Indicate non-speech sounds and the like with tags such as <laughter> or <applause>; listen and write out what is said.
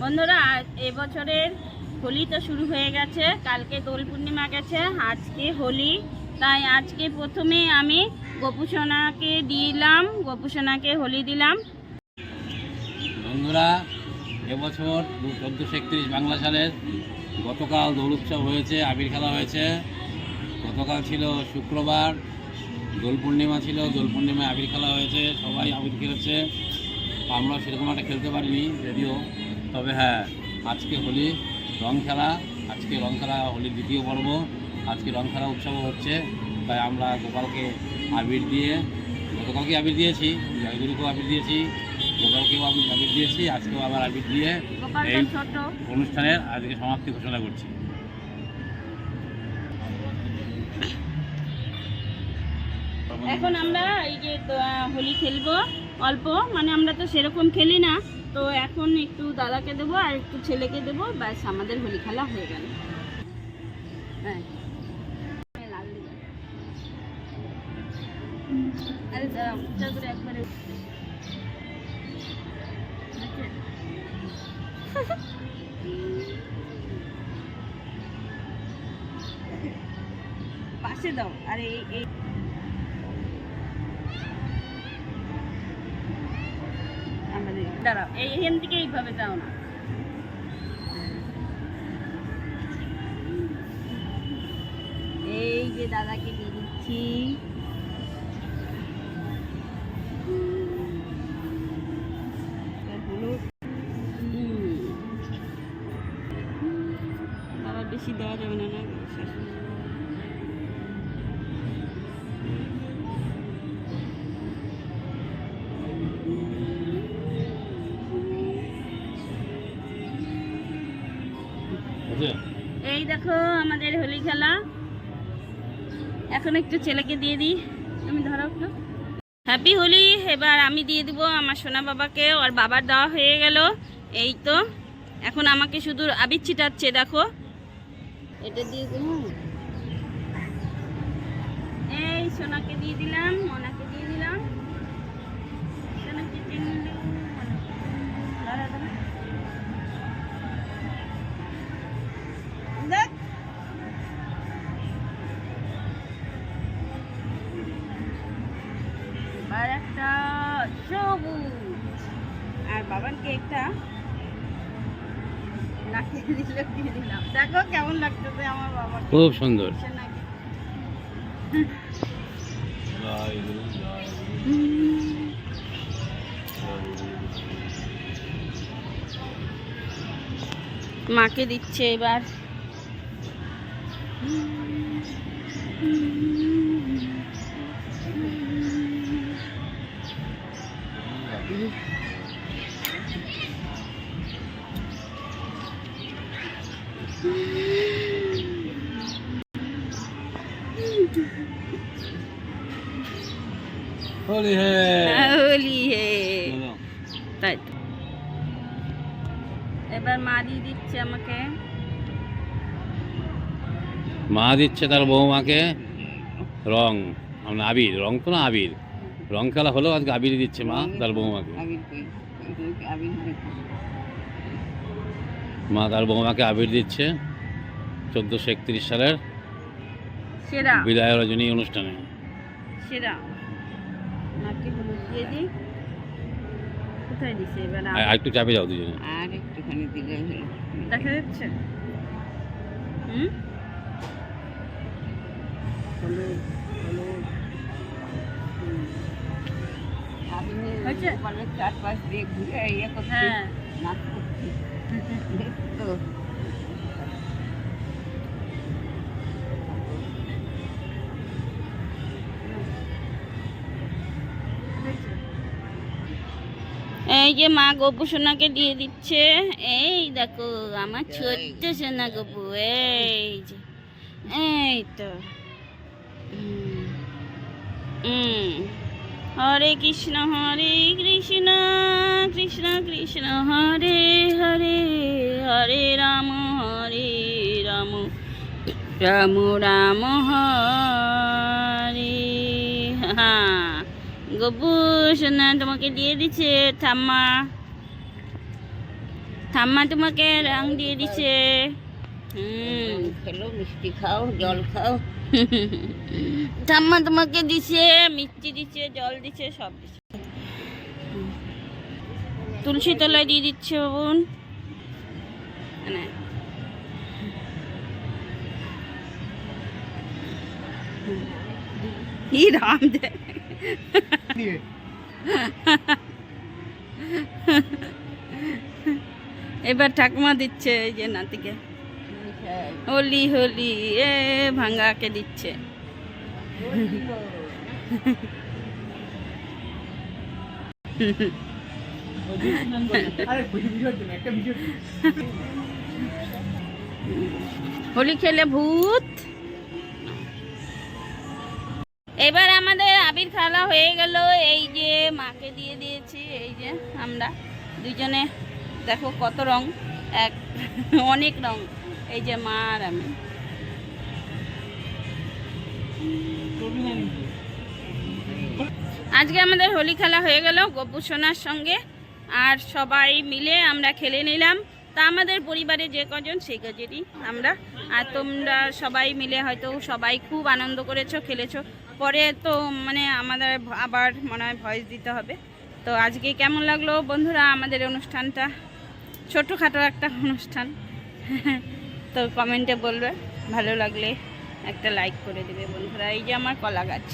বন্ধুরা এবছরের হোলি তো শুরু হয়ে গেছে। কালকে দোল পূর্ণিমা গেছে, আজকে হোলি। তাই আজকে প্রথমে আমি গোপুসোনাকে দিলাম, গোপুসোনাকে হোলি দিলাম। বন্ধুরা, এবছর চোদ্দোশো একত্রিশ বাংলা সালের গতকাল দোল উৎসব হয়েছে, আবির খেলা হয়েছে। গতকাল ছিল শুক্রবার, দোল পূর্ণিমা ছিল, দোল পূর্ণিমায় আবির খেলা হয়েছে, সবাই আবির খেলেছে। আমরা সেরকম একটা খেলতে পারিনি, যদিও তবে হ্যাঁ আজকে হোলি রং খেলা আজকে রং খেলা হোলির দ্বিতীয় পর্ব আজকে রং খেলা উৎসব হচ্ছে তাই আমরা গোপালকে আবির দিয়ে গতকালকে আবির দিয়েছি জয়গুরুকেও আবির দিয়েছি গোপালকেও আমি আবির দিয়েছি আজকেও আবার আবির দিয়ে এই অনুষ্ঠানের আজকে সমাপ্তি ঘোষণা করছি। এখন আমরা এই যে হোলি খেলব অল্প মানে আমরা তো সেরকম খেলি না। তো এখন একটু দাদাকে দেবো আর একটু ছেলেকে দেবো। ব্যাস, আমাদের হোলি খেলা হয়ে গেল। হ্যাঁ। আরে একবারে। পাশে দাও। আরে এই দাঁড়াও, এই এখান থেকে এইভাবে যাও না। এই যে দাদাকে দিয়ে দিচ্ছি বেশি দেওয়া যাবে না। দেখো আমাদের হোলি খেলা। এখন একটু ছেলেকে দিয়ে দিই। তুমি ধরো একটু। হ্যাপি হোলি, এবার আমি দিয়ে দিব আমার সোনা বাবাকে। ওর বাবার দেওয়া হয়ে গেল। এই তো। এখন আমাকে শুধু আবির ছিটাচ্ছে, দেখো। এটা দিয়ে দিলাম এই সোনাকে দিয়ে দিলাম, মোনাকে দিয়ে দিলাম। সোনাকে বাবার কেকটা। দেখো কেমন লাগতেছে আমার বাবা খুব সুন্দর। মাকে দিচ্ছে এবার। হোলি হ্যাঁ হোলি হে তাই এবার মা দিয়ে দিচ্ছে আমাকে। মা দিচ্ছে তার বৌমাকে রং। মানে আবির রং তো না আবির। রং খেলা হলেও আজকে আবির দিচ্ছে মা তার বৌমাকে। মা তার বৌমাকে আবির দিচ্ছে। চোদ্দোশো একত্রিশ সালের বিদায় রজনী অনুষ্ঠানে। সেরা। মাকে হলুদ দিয়ে দিই কোথায় দিছে এবার আর একটু চাপে যাও দুজনে। আর একটুখানি দিলে হলো। দেখা যাচ্ছে। হুম? হলুদ হলুদ। হয়েছে? মানে চারপাশ দিয়ে ঘুরে ইয়ে করছি। হ্যাঁ। নাচ করছি। তো। এই যে মা গপু সোনাকে দিয়ে দিচ্ছে এই দেখো আমার ছোট্ট সোনা গপু এই যে এই তো। হরে কৃষ্ণ হরে কৃষ্ণ কৃষ্ণ কৃষ্ণ হরে হরে হরে রাম হরে রাম রাম রাম হরে হ্যাঁ গবু সোনা তোমাকে দিয়ে দিচ্ছে ঠাম্মা। ঠাম্মা তোমাকে রং দিয়ে দিছে। হুম। খেলো মিষ্টি খাও জল খাও। ঠাম্মা তোমাকে দিছে মিষ্টি দিচ্ছে জল দিচ্ছে সব দিচ্ছে তুলসী তলায় দিয়ে দিচ্ছে বোন মানে। এবার ঠাকুমা দিচ্ছে এই যে নাতিকে। হোলি হোলি এ ভাঙ্গাকে দিচ্ছে। হোলি খেলে ভূত। এবার আমাদের আবির খেলা হয়ে গেল, এই যে মাকে দিয়ে দিয়েছি, এই যে আমরা দুজনে। দেখো কত রং, এক, অনেক রং, এই যে মা আর আমি। আজকে আমাদের হোলি খেলা হয়ে গেল গপু সোনার সঙ্গে, আর সবাই মিলে আমরা খেলে নিলাম। তা আমাদের পরিবারে যে কজন, সেই কজনই আমরা। আর তোমরা সবাই মিলে হয়তো সবাই খুব আনন্দ করেছ, খেলেছো। পরে তো মানে আমাদের আবার মনে হয় ভয়েস দিতে হবে। তো আজকে কেমন লাগল বন্ধুরা আমাদের অনুষ্ঠানটা? ছোটোখাটো একটা <laughs> অনুষ্ঠান। তো কমেন্টে বলবে। ভালো লাগলে একটা লাইক করে দেবে বন্ধুরা। এই যে আমার কলা গাছ।